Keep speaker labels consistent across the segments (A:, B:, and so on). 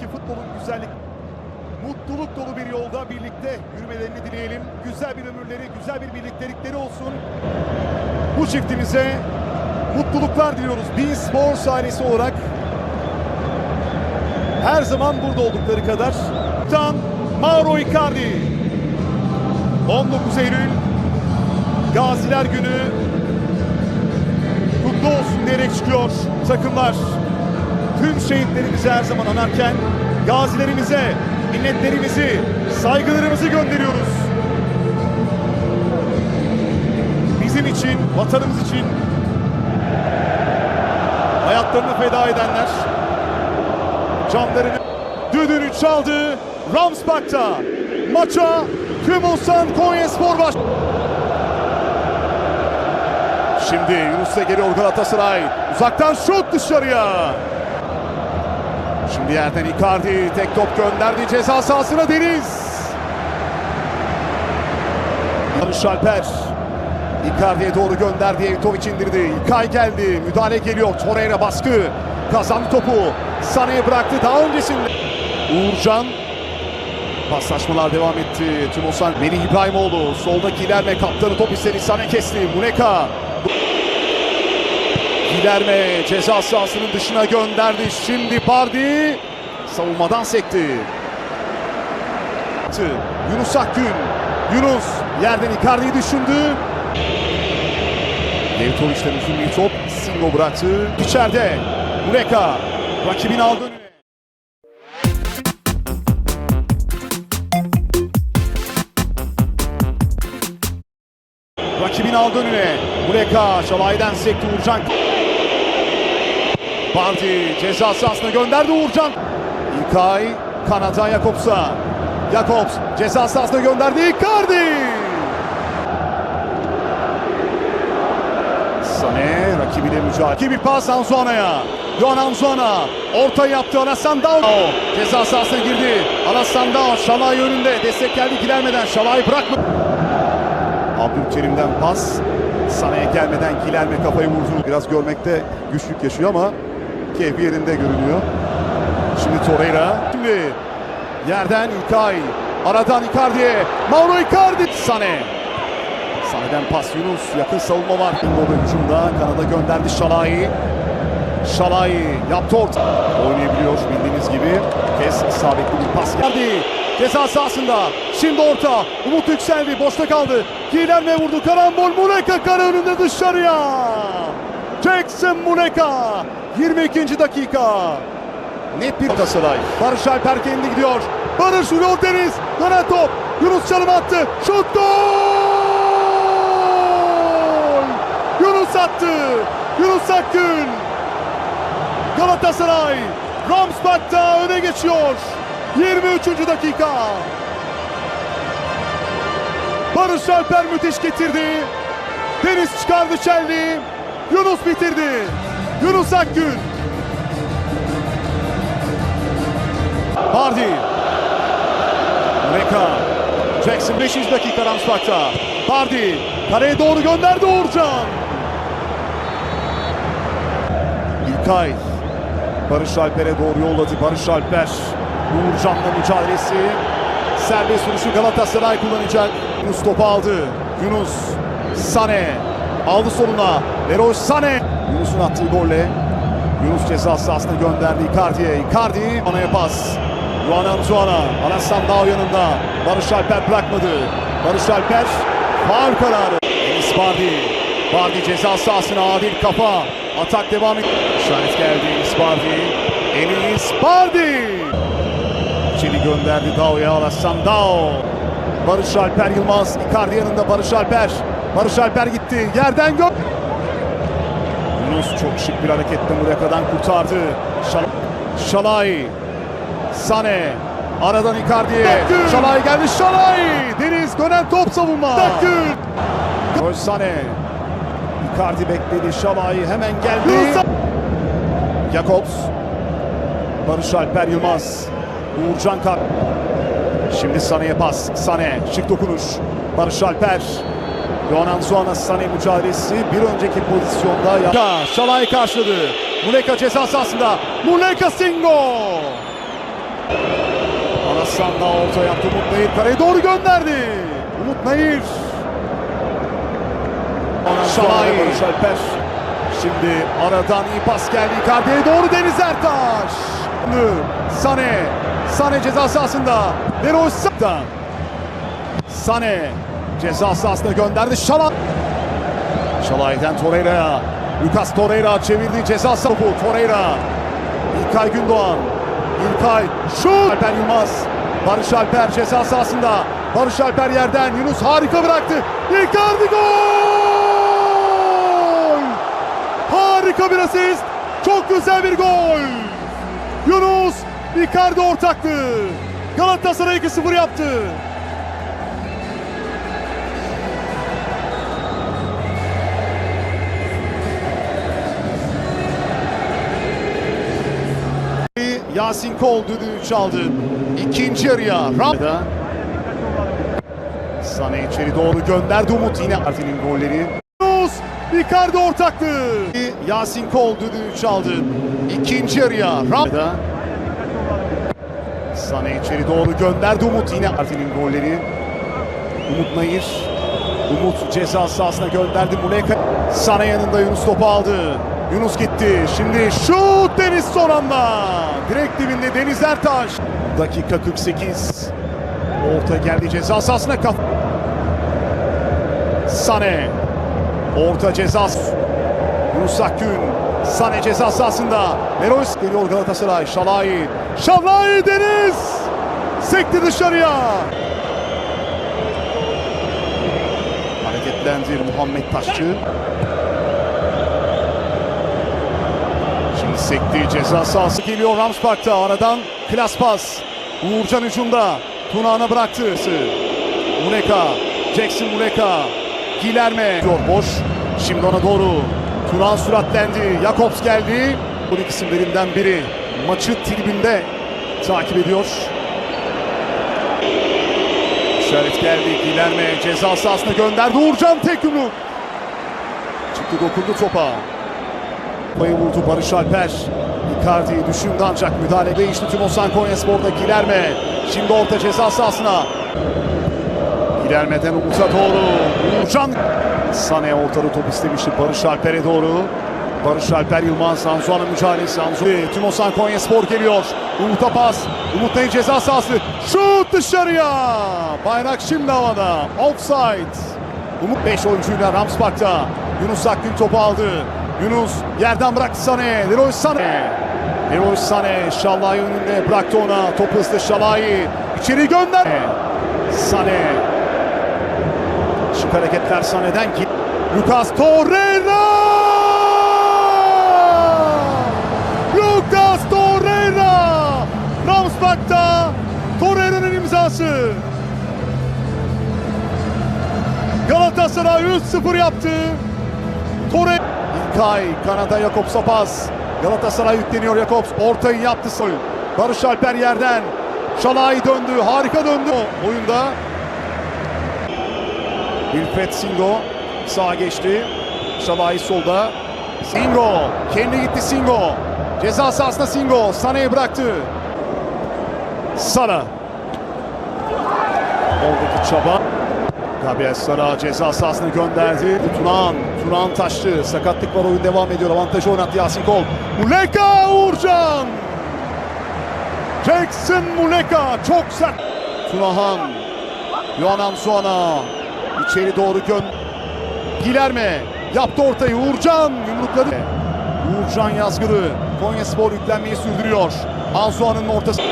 A: ki futbolun güzellik mutluluk dolu bir yolda birlikte yürümelerini dileyelim. Güzel bir ömürleri, güzel bir birliktelikleri olsun. Bu çiftimize mutluluklar diliyoruz. Bein Sports ailesi olarak her zaman burada oldukları kadar. Tan Mauro Icardi 19 Eylül Gaziler Günü kutlu olsun diyerek çıkıyor takımlar. Tüm şehitlerimizi her zaman anarken gazilerimize minnetlerimizi, saygılarımızı gönderiyoruz. Bizim için, vatanımız için hayatlarını feda edenler, canlarını düdüğünü çaldı. Ramsbach'ta maça Tümosan Konyaspor baş. Şimdi Yunus'a geliyor Galatasaray. Uzaktan şut dışarıya. Şimdi yerden Icardi tek top gönderdi ceza sahasına Deniz. Barış Alper. Icardi'ye doğru gönderdi. Evtovic indirdi. İlkay geldi. Müdahale geliyor. Torreira baskı. Kazandı topu. Sane'ye bıraktı. Daha öncesinde. Uğurcan. Paslaşmalar devam etti. Tümosan Melih İbrahimoğlu. Soldaki ilerme kaptanı top istedi. Sane kesti. Muneka. Gilerme ceza sahasının dışına gönderdi. Şimdi Bardi savunmadan sekti. Yunus Akgün. Yunus yerden Icardi'yi düşündü. Levtovic'den uzun bir top. Singo bıraktı. İçeride Muleka rakibin aldı önüne. Rakibin aldı önüne. Muleka Şalay'dan sekti Uğurcan. Bardi ceza sahasına gönderdi Uğurcan. İlkay kanata Jakobs'a. Jakobs ceza sahasına gönderdi Icardi. Sane rakibiyle mücadele. Bir pas Anzuana'ya. Yohan Anzuana orta yaptı Alasan Dao. Ceza sahasına girdi. Alasan Dao Şalay önünde. Destek geldi ilermeden. Şalay bırakma. Abdülkerim'den pas. Sane'ye gelmeden Gilerme kafayı vurdu. Biraz görmekte güçlük yaşıyor ama keyfi yerinde görünüyor. Şimdi Torreira. Şimdi yerden İlkay. Aradan Icardi'ye. Mauro Icardi. Sane. Sane'den pas Yunus. Yakın savunma var. Ingo'da hücumda. Kanada gönderdi Şalai. Şalai yaptı orta. Oynayabiliyor bildiğiniz gibi. Kez isabetli bir pas geldi. Ceza sahasında. Şimdi orta. Umut yükseldi. Boşta kaldı. Gilerme vurdu. Karambol. Muleka kare önünde dışarıya. Jackson Muleka. 22. dakika. Net bir Galatasaray. Barış Alper kendi gidiyor. Barış vuruyor Deniz. Dönen top. Yunus çalım attı. Şut gol! Yunus attı. Yunus Akgün. Galatasaray Ramsbach'ta öne geçiyor. 23. dakika. Barış Alper müthiş getirdi. Deniz çıkardı Çelli. Yunus bitirdi. Yunus Akgün. Bardi. Meka. Jackson 5. dakika Ramsbach'ta. Bardi. Kaleye doğru gönderdi Uğurcan. İlkay. Barış Alper'e doğru yolladı. Barış Alper. Uğurcan'la mücadelesi. Serbest vuruşu Galatasaray kullanacak. Yunus topu aldı. Yunus. Sane. Aldı soluna. Leroy Sane. Yunus'un attığı golle. Yunus ceza sahasına gönderdi Icardi'ye. Icardi. Anaya pas. Juan Anzuana. Alassan Dao yanında. Barış Alper bırakmadı. Barış Alper. Faul kararı. Enis Bardi. Bardi ceza sahasına adil kafa. Atak devam ediyor. İşaret geldi Enis Bardi. Enis Bardi. İçeri gönderdi Dao'ya Alassan Dao. Barış Alper Yılmaz. Icardi yanında Barış Alper. Barış Alper gitti. Yerden gö... Yunus çok şık bir hareketle Mureka'dan kurtardı. Şal Şalay. Sane. Aradan Icardi'ye. Şalay geldi. Şalay. Deniz dönen top savunma. Gol Sane. Icardi bekledi. Şalay hemen geldi. Jakobs. Barış Alper Yılmaz. Uğurcan Kar. Şimdi Sane'ye pas. Sane şık dokunuş. Barış Alper. Anzuana Sane mücadelesi bir önceki pozisyonda. Ya Şalay karşıladı. Muleka ceza sahasında. Muleka Singo. Sanda orta yaptı Umut Nayır. Kareye doğru gönderdi. Umut Nayır. Şalay. Barış Alper. Şimdi aradan iyi pas geldi. Icardi'ye doğru Deniz Ertaş. Sane. Sane ceza sahasında. Leroy. Sane ceza sahasına gönderdi. Şalay. Şalay'den Torreira'ya. Lucas Torreira çevirdi ceza sahası. Torreira. İlkay Gündoğan. İlkay şut. Alper Yılmaz. Barış Alper ceza sahasında. Barış Alper yerden. Yunus harika bıraktı. Icardi gol! Harika bir asist. Çok güzel bir gol. Yunus Icardi ortaklığı. Galatasaray 2-0 yaptı. Yasin Kol düdüğü çaldı. İkinci yarıya Ramda. Sane içeri doğru gönderdi Umut yine Artin'in golleri. Icardi ortaklığı. Yasin Kol düdüğü çaldı. İkinci yarıya Ramda. Sane içeri doğru gönderdi Umut yine Artin'in golleri. Umut Nayır. Umut ceza sahasına gönderdi Muleka. Sane yanında Yunus topu aldı. Yunus gitti. Şimdi şut Deniz son anda. Direkt dibinde Deniz Ertaş. Dakika 48. Orta geldi ceza sahasına kaf. Sane. Orta ceza. Yunus Akgün. Sane ceza sahasında. Leroy geliyor Galatasaray. Şalay. Şalay Deniz. Sekti dışarıya. Hareketlendi Muhammed Taşçı. Şimdi sekti ceza sahası geliyor Ramspark'ta aradan klas pas. Uğurcan hücumda Tunağan'a bıraktı. Muleka, Jackson Muleka, Gilerme boş. Şimdi ona doğru Tunağan süratlendi. Jakobs geldi. Bu isimlerinden biri maçı tribünde takip ediyor. İşaret geldi. Gilerme ceza sahasına gönderdi. Uğurcan tek yumruk. Çıktı dokundu topa. Kupayı vurdu Barış Alper. Icardi düşündü ancak müdahale değişti. Timosan Konyaspor'da Gilerme. Şimdi orta ceza sahasına. Gilerme'den Umut'a doğru. Uğurcan. Sane ortada top istemişti Barış Alper'e doğru. Barış Alper Yılmaz Anzuan'ın mücadelesi. Anzu. Timosan Konyaspor geliyor. Umut'a pas. Umut Ney ceza sahası. Şut dışarıya. Bayrak şimdi havada. Offside. Umut 5 oyuncuyla Ramspark'ta. Yunus Akgün topu aldı. Yunus yerden bıraktı Sané. Leroy Sané. Leroy Sané Şalay önünde bıraktı ona. Top hızlı Şalay'ı içeri gönder. Sané. Şık hareketler Sané'den ki. Lucas Torreira. Lucas Torreira. Ramspark'ta Torreira'nın imzası. Galatasaray 3-0 yaptı. Torre İlkay Kanada Jakobs'a pas. Galatasaray yükleniyor Jakobs. Ortayı yaptı sol. Barış Alper yerden. Şalay döndü. Harika döndü oyunda. Wilfred Singo sağa geçti. Şalay solda. Singo. Kendi gitti Singo. Ceza sahasında Singo. Sane'ye bıraktı. Sara. Oradaki çaba. Gabriel Sara ceza sahasına gönderdi. Tunan, Tunan taştı. Sakatlık var oyun devam ediyor. Avantajı oynattı Yasin Kol. Muleka Uğurcan. Jackson Muleka çok sert. Tunahan. Yohanan Suana. içeri doğru gön. Gilerme. Yaptı ortayı. Uğurcan yumrukladı. Uğurcan Yazgılı. Konya Spor yüklenmeyi sürdürüyor. Ansuan'ın ortası.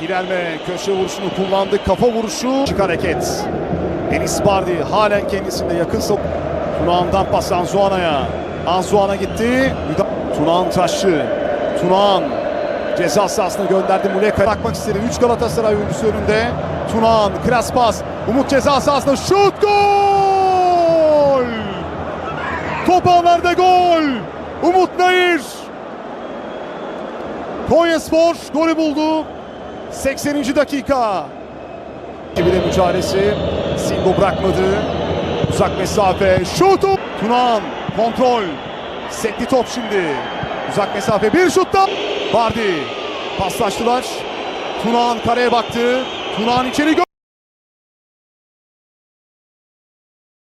A: Gilerme köşe vuruşunu kullandı. Kafa vuruşu. Çık hareket. Enis Bardi halen kendisinde yakın sok. Tunağan'dan pas Anzuana'ya. Anzuana gitti. Tunağan taşçı. Tunağan ceza sahasına gönderdi Muleka. Bakmak istedi. 3 Galatasaray oyuncusu önünde. Tunağan klas pas. Umut ceza sahasında şut gol! Top ağlarda gol! Umut Nayır! Konyaspor golü buldu. 80. dakika. Mücadelesi. Singo bırakmadı. Uzak mesafe. Şutu. Tunan. Kontrol. Sekli top şimdi. Uzak mesafe. Bir şutta. Bardi. Paslaştılar. Tunan kareye baktı. Kunağan içeri gö-